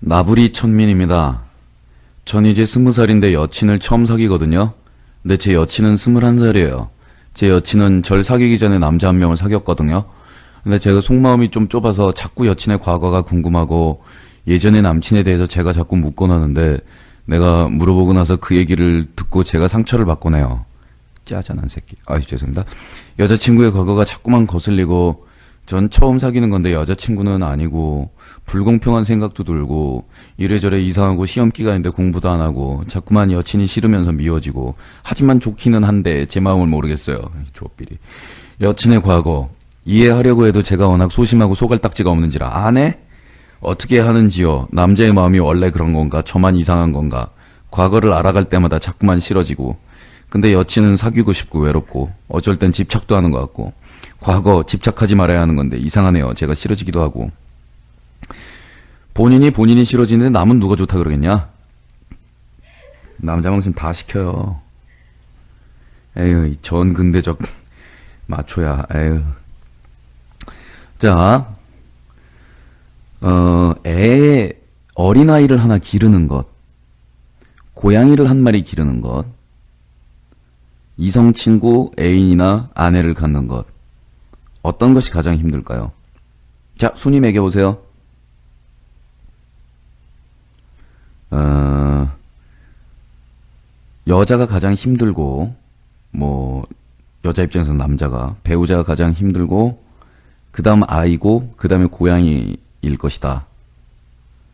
나부리 천민입니다. 전 이제 스무 살인데 여친을 처음 사귀거든요. 근데 제 여친은 스물한 살이에요. 제 여친은 절 사귀기 전에 남자 한 명을 사귀었거든요. 근데 제가 속마음이 좀 좁아서 자꾸 여친의 과거가 궁금하고 예전의 남친에 대해서 제가 자꾸 묻곤 하는데 내가 물어보고 나서 그 얘기를 듣고 제가 상처를 받곤 해요. 짜잔한 새끼. 아, 죄송합니다. 여자친구의 과거가 자꾸만 거슬리고 전 처음 사귀는 건데 여자친구는 아니고 불공평한 생각도 들고 이래저래 이상하고 시험 기간인데 공부도 안 하고 자꾸만 여친이 싫으면서 미워지고 하지만 좋기는 한데 제 마음을 모르겠어요. 조삐리. 여친의 과거 이해하려고 해도 제가 워낙 소심하고 소갈딱지가 없는지라 안 해? 어떻게 하는지요? 남자의 마음이 원래 그런 건가? 저만 이상한 건가? 과거를 알아갈 때마다 자꾸만 싫어지고 근데 여친은 사귀고 싶고 외롭고 어쩔 땐 집착도 하는 것 같고 과거 집착하지 말아야 하는 건데 이상하네요. 제가 싫어지기도 하고 본인이 본인이 싫어지는데 남은 누가 좋다 그러겠냐? 남자 망신 다 시켜요. 에휴, 이전 근대적 마초야. 에휴. 자, 어, 애 어린아이를 하나 기르는 것, 고양이를 한 마리 기르는 것, 이성 친구, 애인이나 아내를 갖는 것, 어떤 것이 가장 힘들까요? 자, 순위 매겨보세요. 어, 여자가 가장 힘들고, 뭐, 여자 입장에서 남자가, 배우자가 가장 힘들고, 그 다음 아이고, 그 다음에 고양이일 것이다.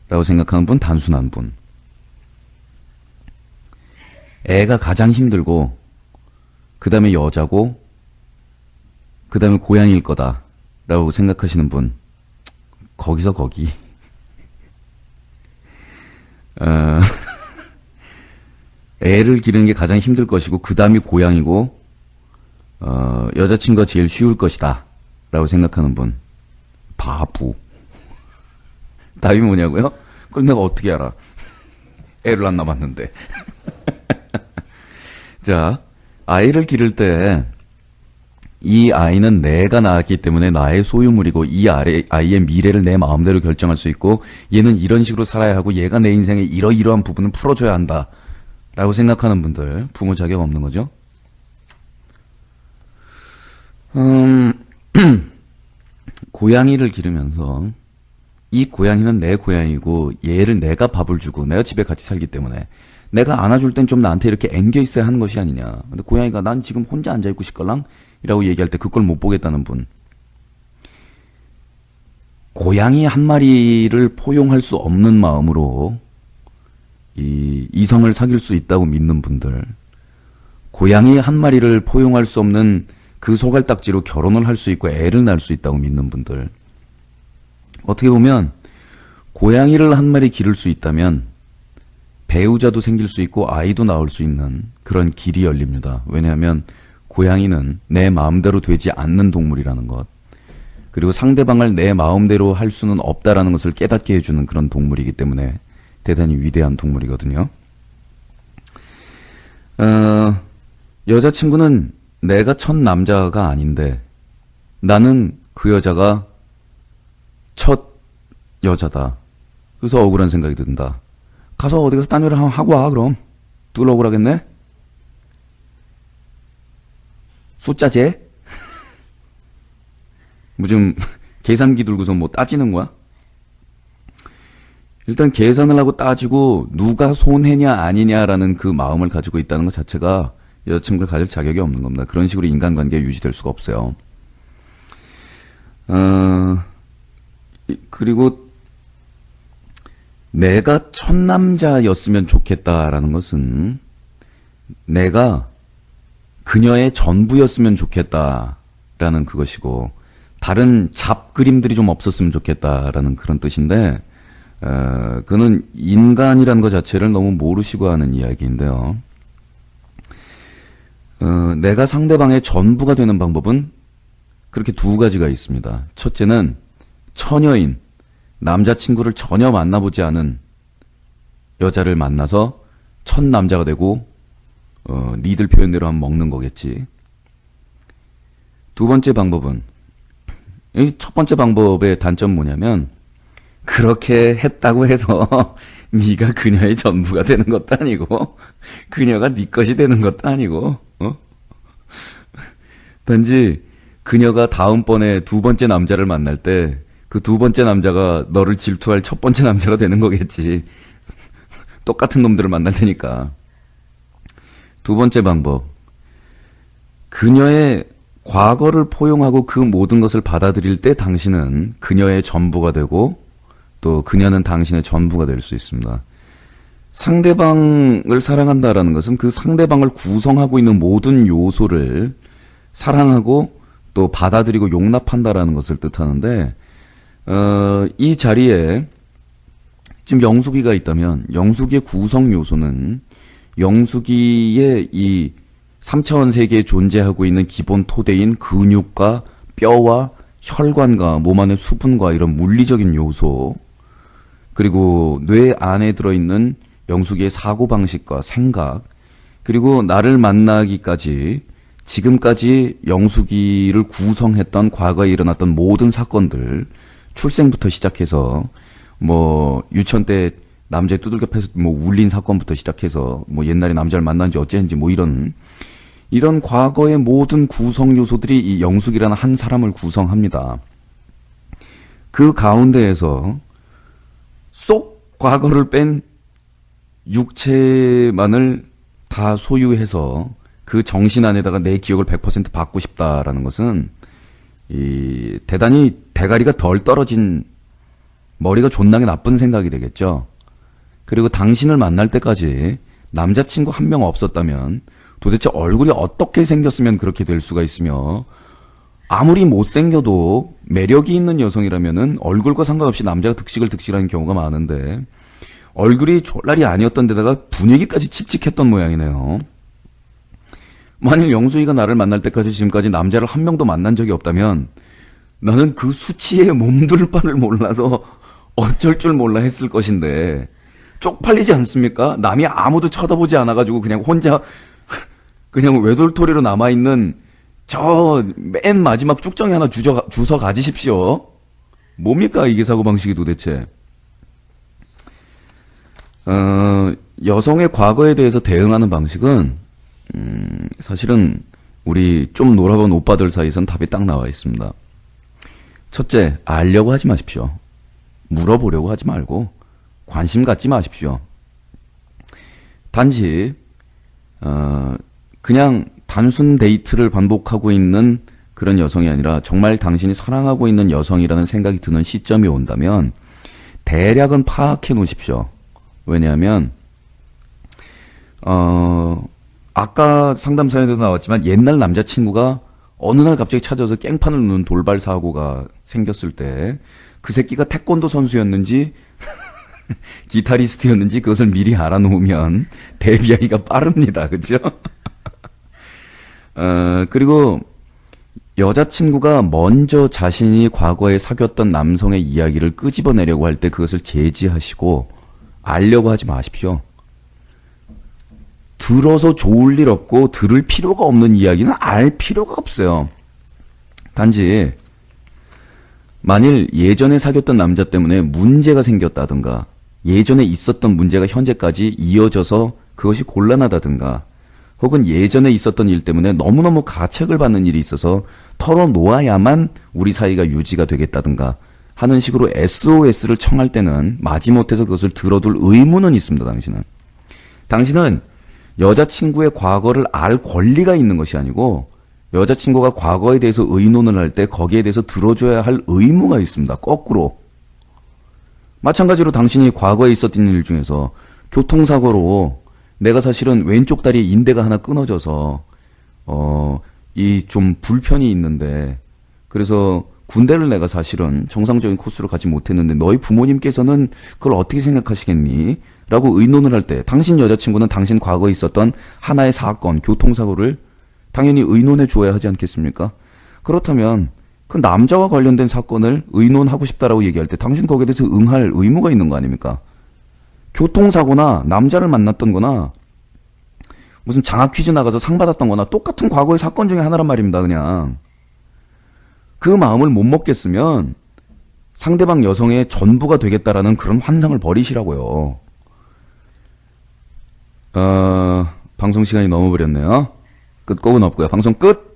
라고 생각하는 분, 단순한 분. 애가 가장 힘들고, 그 다음에 여자고, 그 다음에 고양이일 거다. 라고 생각하시는 분. 거기서 거기. 어, 애를 기르는 게 가장 힘들 것이고, 그 다음이 고양이고, 어, 여자친구가 제일 쉬울 것이다. 라고 생각하는 분. 바보. 답이 뭐냐고요? 그걸 내가 어떻게 알아? 애를 안 낳았는데. 자, 아이를 기를 때, 이 아이는 내가 낳았기 때문에 나의 소유물이고 이 아이의 미래를 내 마음대로 결정할 수 있고 얘는 이런 식으로 살아야 하고 얘가 내 인생의 이러이러한 부분을 풀어줘야 한다. 라고 생각하는 분들 부모 자격 없는 거죠. 음, 고양이를 기르면서 이 고양이는 내 고양이고 얘를 내가 밥을 주고 내가 집에 같이 살기 때문에 내가 안아줄 땐 좀 나한테 이렇게 앵겨 있어야 하는 것이 아니냐. 근데 고양이가 난 지금 혼자 앉아 있고 싶걸랑 이라고 얘기할 때 그걸 못 보겠다는 분. 고양이 한 마리를 포용할 수 없는 마음으로 이 이성을 사귈 수 있다고 믿는 분들. 고양이 한 마리를 포용할 수 없는 그 소갈딱지로 결혼을 할 수 있고 애를 낳을 수 있다고 믿는 분들. 어떻게 보면 고양이를 한 마리 기를 수 있다면 배우자도 생길 수 있고 아이도 낳을 수 있는 그런 길이 열립니다. 왜냐하면 고양이는 내 마음대로 되지 않는 동물이라는 것. 그리고 상대방을 내 마음대로 할 수는 없다라는 것을 깨닫게 해주는 그런 동물이기 때문에 대단히 위대한 동물이거든요. 어, 여자친구는 내가 첫 남자가 아닌데 나는 그 여자가 첫 여자다. 그래서 억울한 생각이 든다. 가서 어디 가서 딴 일을 하- 하고 와 그럼. 둘 억울하겠네? 숫자제? 뭐좀 계산기 들고서 뭐 따지는 거야? 일단 계산을 하고 따지고 누가 손해냐 아니냐라는 그 마음을 가지고 있다는 것 자체가 여자친구를 가질 자격이 없는 겁니다. 그런 식으로 인간관계가 유지될 수가 없어요. 어, 이- 그리고 내가 첫 남자였으면 좋겠다라는 것은 내가 그녀의 전부였으면 좋겠다라는 그것이고 다른 잡 그림들이 좀 없었으면 좋겠다라는 그런 뜻인데 어, 그는 인간이라는 것 자체를 너무 모르시고 하는 이야기인데요. 어, 내가 상대방의 전부가 되는 방법은 그렇게 두 가지가 있습니다. 첫째는 처녀인 남자친구를 전혀 만나보지 않은 여자를 만나서 첫 남자가 되고 어, 니들 표현대로 하면 먹는 거겠지. 두 번째 방법은 이 첫 번째 방법의 단점 뭐냐면 그렇게 했다고 해서 네가 그녀의 전부가 되는 것도 아니고 그녀가 네 것이 되는 것도 아니고 어? 단지 그녀가 다음번에 두 번째 남자를 만날 때 그 두 번째 남자가 너를 질투할 첫 번째 남자가 되는 거겠지. 똑같은 놈들을 만날 테니까. 두 번째 방법. 그녀의 과거를 포용하고 그 모든 것을 받아들일 때 당신은 그녀의 전부가 되고 또 그녀는 당신의 전부가 될 수 있습니다. 상대방을 사랑한다라는 것은 그 상대방을 구성하고 있는 모든 요소를 사랑하고 또 받아들이고 용납한다라는 것을 뜻하는데 어, 이 자리에 지금 영숙이가 있다면 영숙이의 구성 요소는 영숙이의 이 3차원 세계에 존재하고 있는 기본 토대인 근육과 뼈와 혈관과 몸 안의 수분과 이런 물리적인 요소 그리고 뇌 안에 들어있는 영숙이의 사고방식과 생각 그리고 나를 만나기까지 지금까지 영숙이를 구성했던 과거에 일어났던 모든 사건들 출생부터 시작해서 뭐 유치원 때 남자의 두들겨 패서 뭐 울린 사건부터 시작해서 뭐 옛날에 남자를 만난지 어쨌는지 뭐 이런 이런 과거의 모든 구성 요소들이 이 영숙이라는 한 사람을 구성합니다. 그 가운데에서 쏙 과거를 뺀 육체만을 다 소유해서 그 정신 안에다가 내 기억을 100% 받고 싶다라는 것은 이 대단히 대가리가 덜 떨어진 머리가 존나게 나쁜 생각이 되겠죠. 그리고 당신을 만날 때까지 남자친구 한 명 없었다면 도대체 얼굴이 어떻게 생겼으면 그렇게 될 수가 있으며 아무리 못생겨도 매력이 있는 여성이라면은 얼굴과 상관없이 남자가 득식을 득식하는 경우가 많은데 얼굴이 졸라리 아니었던 데다가 분위기까지 칙칙했던 모양이네요. 만일 영수이가 나를 만날 때까지 지금까지 남자를 한 명도 만난 적이 없다면 나는 그 수치에 몸둘 바를 몰라서 어쩔 줄 몰라 했을 것인데 쪽팔리지 않습니까? 남이 아무도 쳐다보지 않아가지고 그냥 혼자 그냥 외돌토리로 남아있는 저 맨 마지막 쭉정이 하나 주저, 주서 가지십시오. 뭡니까 이게 사고방식이 도대체. 어, 여성의 과거에 대해서 대응하는 방식은 음, 사실은 우리 좀 놀아본 오빠들 사이에선 답이 딱 나와 있습니다. 첫째, 알려고 하지 마십시오. 물어보려고 하지 말고 관심 갖지 마십시오. 단지 어, 그냥 단순 데이트를 반복하고 있는 그런 여성이 아니라 정말 당신이 사랑하고 있는 여성이라는 생각이 드는 시점이 온다면 대략은 파악해 놓으십시오. 왜냐하면 어 아까 상담 사연에도 나왔지만 옛날 남자친구가 어느 날 갑자기 찾아서 깽판을 놓는 돌발 사고가 생겼을 때 그 새끼가 태권도 선수였는지 기타리스트였는지 그것을 미리 알아놓으면 데뷔하기가 빠릅니다. 그죠? 어, 그리고 여자친구가 먼저 자신이 과거에 사귀었던 남성의 이야기를 끄집어내려고 할 때 그것을 제지하시고 알려고 하지 마십시오. 들어서 좋을 일 없고 들을 필요가 없는 이야기는 알 필요가 없어요. 단지 만일 예전에 사귀었던 남자 때문에 문제가 생겼다든가 예전에 있었던 문제가 현재까지 이어져서 그것이 곤란하다든가 혹은 예전에 있었던 일 때문에 너무너무 가책을 받는 일이 있어서 털어놓아야만 우리 사이가 유지가 되겠다든가 하는 식으로 SOS를 청할 때는 마지못해서 그것을 들어둘 의무는 있습니다, 당신은. 당신은 여자친구의 과거를 알 권리가 있는 것이 아니고 여자친구가 과거에 대해서 의논을 할 때 거기에 대해서 들어줘야 할 의무가 있습니다. 거꾸로. 마찬가지로 당신이 과거에 있었던 일 중에서 교통사고로 내가 사실은 왼쪽 다리에 인대가 하나 끊어져서 어, 이 좀 불편이 있는데 그래서 군대를 내가 사실은 정상적인 코스로 가지 못했는데 너희 부모님께서는 그걸 어떻게 생각하시겠니? 라고 의논을 할 때 당신 여자친구는 당신 과거에 있었던 하나의 사건, 교통사고를 당연히 의논해 주어야 하지 않겠습니까? 그렇다면 그 남자와 관련된 사건을 의논하고 싶다라고 얘기할 때 당신 거기에 대해서 응할 의무가 있는 거 아닙니까? 교통사고나 남자를 만났던 거나 무슨 장학 퀴즈 나가서 상 받았던 거나 똑같은 과거의 사건 중에 하나란 말입니다, 그냥. 그 마음을 못 먹겠으면 상대방 여성의 전부가 되겠다라는 그런 환상을 버리시라고요. 어, 방송 시간이 넘어버렸네요. 끝곡은 없고요. 방송 끝!